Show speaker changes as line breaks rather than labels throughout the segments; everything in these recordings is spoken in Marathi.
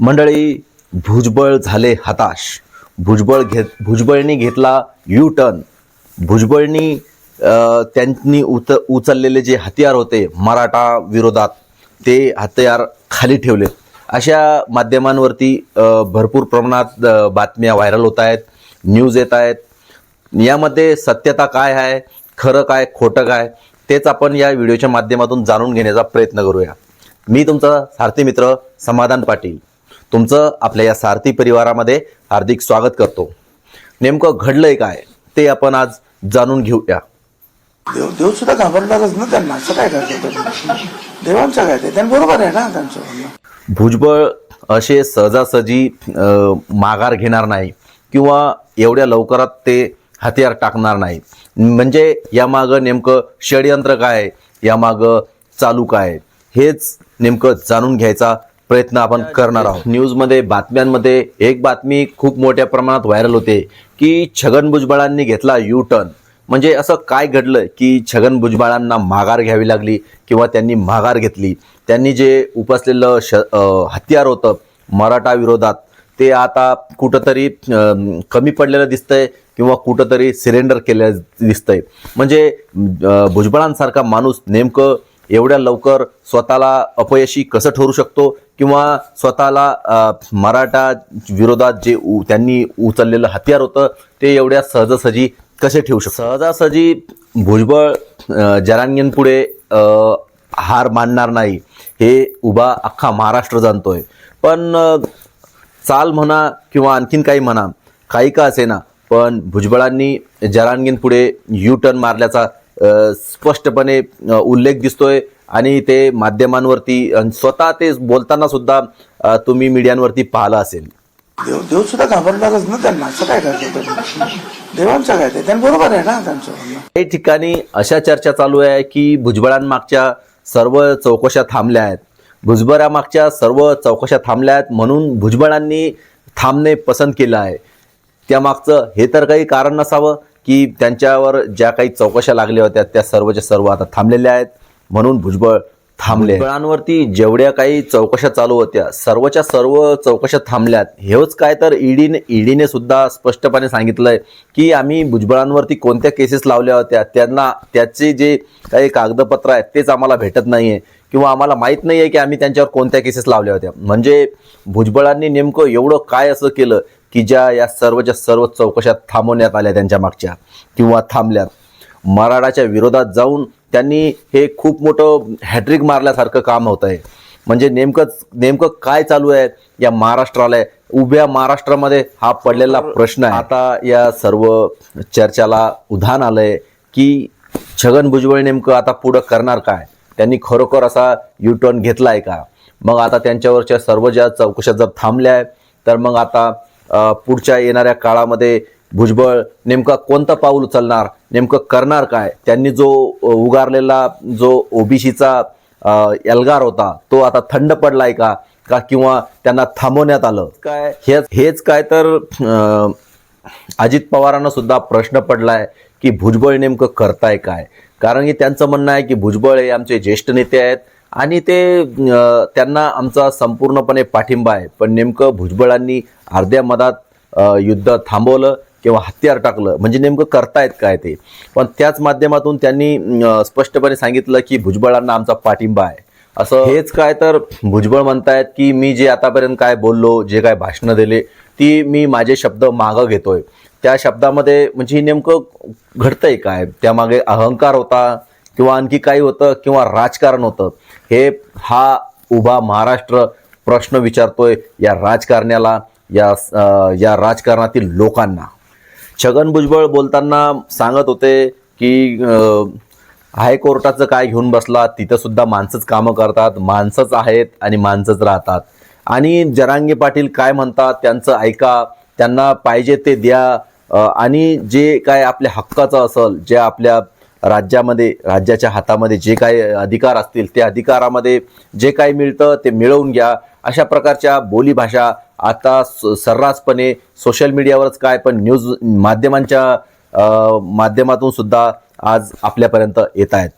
मंडळी भुजबळ झाले हताश. भुजबळ घेत भुजबळनी घेतला यू टर्न भुजबळनी त्यांनी उत उचललेले जे हतियार होते मराठा विरोधात ते हतियार खाली ठेवले अशा माध्यमांवरती भरपूर प्रमाणात बातम्या व्हायरल होत आहेत न्यूज येत आहेत. यामध्ये सत्यता काय आहे खरं काय खोटं काय तेच आपण या व्हिडिओच्या माध्यमातून जाणून घेण्याचा प्रयत्न करूया. मी तुमचा सारथी मित्र समाधान पाटील. तुमचं आपल्या या सारथी परिवारामध्ये हार्दिक स्वागत करतो. नेमकं घडलंय काय? ते आपण आज जाणून घेऊया.
देव देव सुद्धा घाबरणारच ना त्यांना. असं काय करतात देवांचं काय ते? त्यांनी बरोबर आहे ना त्यांचं म्हणणं.
भुजबळ असे सहजासहजी माघार घेणार नाही किंवा एवढ्या लवकरात ते हतियार टाकणार नाही. म्हणजे यामागं नेमकं षडयंत्र काय? आहे? यामागं चालू काय? हेच नेमकं जाणून घ्यायचा प्रयत्न आपण करणार आहोत. न्यूजमध्ये बातम्यांमध्ये एक बातमी खूप मोठ्या प्रमाणात व्हायरल होते की छगन भुजबळांनी घेतला यू टर्न म्हणजे असं काय घडलं की छगन भुजबळांना माघार घ्यावी लागली किंवा त्यांनी माघार घेतली? त्यांनी जे उपसलेलं श हत्यार होतं मराठा विरोधात ते आता कुठंतरी कमी पडलेलं दिसतंय किंवा कुठंतरी सिलेंडर केलेलं दिसतंय. म्हणजे भुजबळांसारखा माणूस नेमकं एवढ्या लवकर स्वतःला अपयशी कसं ठरू शकतो? किंवा स्वतःला मराठा विरोधात जे उ- त्यांनी उचललेलं हत्यार होतं ते एवढ्या सहजासहजी कसे ठेवू शकतो? सहजासहजी भुजबळ जरांगींपुढे हार मानणार नाही हे उभा अख्खा महाराष्ट्र जाणतोय. पण चाल म्हणा किंवा आणखीन काही म्हणा काही का असे ना पण भुजबळांनी जरांगींपुढे यू टर्न मारल्याचा स्पष्टपणे उल्लेख दिसतोय. आणि ते माध्यमांवरती स्वतः ते बोलताना सुद्धा तुम्ही मीडियांवरती पाहिलं असेल.
देव देव सुद्धा घाबरणारच ना त्यांना? असं काय करतात देवांचं काय ते? त्यांनी बरोबर आहे ना त्यांचं.
काही ठिकाणी अशा चर्चा चालू आहे की भुजबळांमागच्या सर्व चौकशा थांबल्या आहेत. भुजबळामागच्या सर्व चौकशा थांबल्या आहेत म्हणून भुजबळांनी थांबणे पसंत केलं आहे. त्यामागचं हे तर काही कारण नसावं. की त्यांच्यावर ज्या काही चौकशा लागल्या होत्या त्या सर्वच्या सर्व आता थांबलेल्या आहेत. म्हणून भुजबळ थांबले. भुजबळांवरती जेवढ्या काही चौकशा चालू होत्या सर्वच्या सर्व चौकशा थांबल्यात. हेच काय तर ईडीने ईडीने सुद्धा स्पष्टपणे सांगितलंय की आम्ही भुजबळांवरती कोणत्या केसेस लावल्या होत्या त्यांना त्याचे जे काही कागदपत्र आहेत तेच आम्हाला भेटत नाहीये. किंवा आम्हाला माहीत नाही आहे की आम्ही त्यांच्यावर कोणत्या केसेस लावल्या होत्या. म्हणजे भुजबळांनी नेमकं एवढं काय असं केलं की ज्या या सर्वच्या सर्व चौकशा थांबवण्यात आल्या त्यांच्या मागच्या किंवा थांबल्यात. मराठाच्या विरोधात जाऊन त्यांनी हे खूप मोठं हॅट्रिक मारल्यासारखं काम होत आहे. म्हणजे नेमकंच नेमकं काय चालू आहे या महाराष्ट्राला? उभ्या महाराष्ट्रामध्ये हा पडलेला प्रश्न आहे. आता या सर्व चर्चाला उधाण आलंय की छगन भुजबळ नेमकं आता पुढं करणार काय? त्यांनी खरोखर असा यू टर्न घेतला आहे का? मग आता त्यांच्यावरच्या सर्व ज्या चौकशा जर थांबल्या आहेत तर मग आता पुढच्या येणाऱ्या काळामध्ये भुजबळ नेमका कोणतं पाऊल उचलणार नेमकं करणार काय? त्यांनी जो उगारलेला जो ओबीसीचा एल्गार होता तो आता थंड पडलाय का? का किंवा त्यांना थांबवण्यात आलं? काय? हेच हेच काय तर अजित पवारांना सुद्धा प्रश्न पडलाय की भुजबळ नेमकं करताय काय? कारण की त्यांचं म्हणणं आहे की भुजबळ हे आमचे ज्येष्ठ नेते आहेत आणि ते त्यांना आमचा संपूर्णपणे पाठिंबा आहे. पण नेमकं भुजबळांनी अर्ध्या मधात युद्ध थांबवलं किंवा हत्यार टाकलं म्हणजे नेमकं करतायत काय ते? पण त्याच माध्यमातून त्यांनी स्पष्टपणे सांगितलं की भुजबळांना आमचा पाठिंबा आहे. असं हेच काय तर भुजबळ म्हणतायत की मी जे आतापर्यंत काय बोललो जे काय भाषणं दिले ती मी माझे शब्द मागं घेतोय. त्या शब्दामध्ये म्हणजे नेमकं घडतंय काय? त्यामागे अहंकार होता? किंवा आणखी काही होतं किंवा राजकारण होतं हे हा उभा महाराष्ट्र प्रश्न विचारतोय या राजकारण्याला या या राजकारणातील लोकांना. छगन भुजबळ बोलताना सांगत होते की हायकोर्टाचं काय घेऊन बसला तिथंसुद्धा माणसंच कामं करतात माणसंच आहेत आणि माणसंच राहतात. आणि जरांगे पाटील काय म्हणतात त्यांचं ऐका त्यांना पाहिजे ते द्या आणि जे काय आपल्या हक्काचं असेल जे आपल्या राज्यामध्ये राज्याच्या हातामध्ये जे काही अधिकार असतील त्या अधिकारामध्ये जे काही मिळतं ते मिळवून घ्या. अशा प्रकारच्या बोलीभाषा आता स- सर्रासपणे सोशल मीडियावरच काय पण न्यूज माध्यमांच्या माध्यमातून सुद्धा आज आपल्यापर्यंत येत आहेत.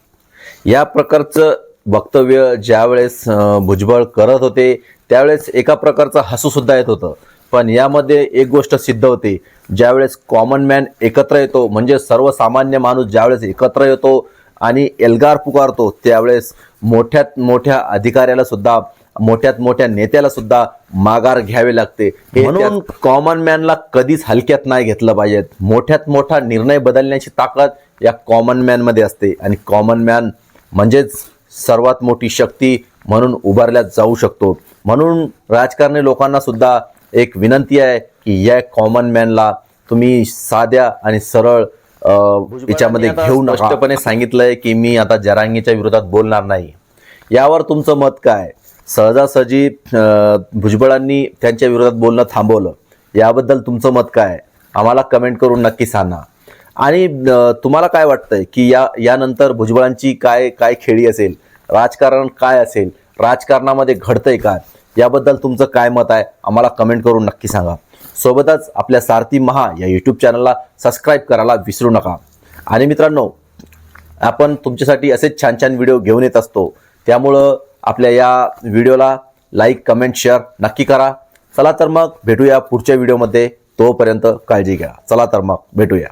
या प्रकारचं वक्तव्य ज्यावेळेस भुजबळ करत होते त्यावेळेस एका प्रकारचं हसूसुद्धा येत होतं. पण यामध्ये एक गोष्ट सिद्ध होते. ज्यावेळेस कॉमन मॅन एकत्र येतो म्हणजे सर्वसामान्य माणूस ज्यावेळेस एकत्र येतो आणि एल्गार पुकारतो त्यावेळेस मोठ्यात मोठ्या अधिकाऱ्याला सुद्धा मोठ्यात मोठ्या नेत्याला सुद्धा माघार घ्यावे लागते. म्हणून कॉमन मॅनला कधीच हलक्यात नाही घेतलं पाहिजे मोठ्यात मोठा निर्णय बदलण्याची ताकद या कॉमन मॅनमध्ये असते. आणि कॉमन मॅन म्हणजेच सर्वात मोठी शक्ती म्हणून उभारल्या जाऊ शकतो. म्हणून राजकारणी लोकांना सुद्धा एक विनंती आहे की या कॉमन मॅनला तुम्ही साध्या आणि सरळ याच्यामध्ये घेऊ नका. स्पष्टपणे सांगितलंय की मी आता जरांगीच्या विरोधात बोलणार नाही. यावर तुमचं मत काय? सहजासहजी भुजबळांनी त्यांच्या विरोधात बोलणं थांबवलं. याबद्दल तुमचं मत काय? आम्हाला कमेंट करून नक्की सांगा. आणि तुम्हाला काय वाटतंय की या यानंतर भुजबळांची काय काय खेळी असेल? राजकारण काय असेल? राजकारणामध्ये घडतंय काय? याबद्दल तुमचं काय मत आहे आम्हाला कमेंट करून नक्की सांगा. सोबतच आपल्या सारथी महा या यूट्यूब चॅनलला सबस्क्राईब करायला विसरू नका. आणि मित्रांनो आपण तुमच्यासाठी असेच छान छान व्हिडिओ घेऊन येत असतो. त्यामुळं आपल्या या व्हिडिओला लाईक कमेंट शेअर नक्की करा. चला तर मग भेटूया पुढच्या व्हिडिओमध्ये तोपर्यंत काळजी घ्या. चला तर मग भेटूया.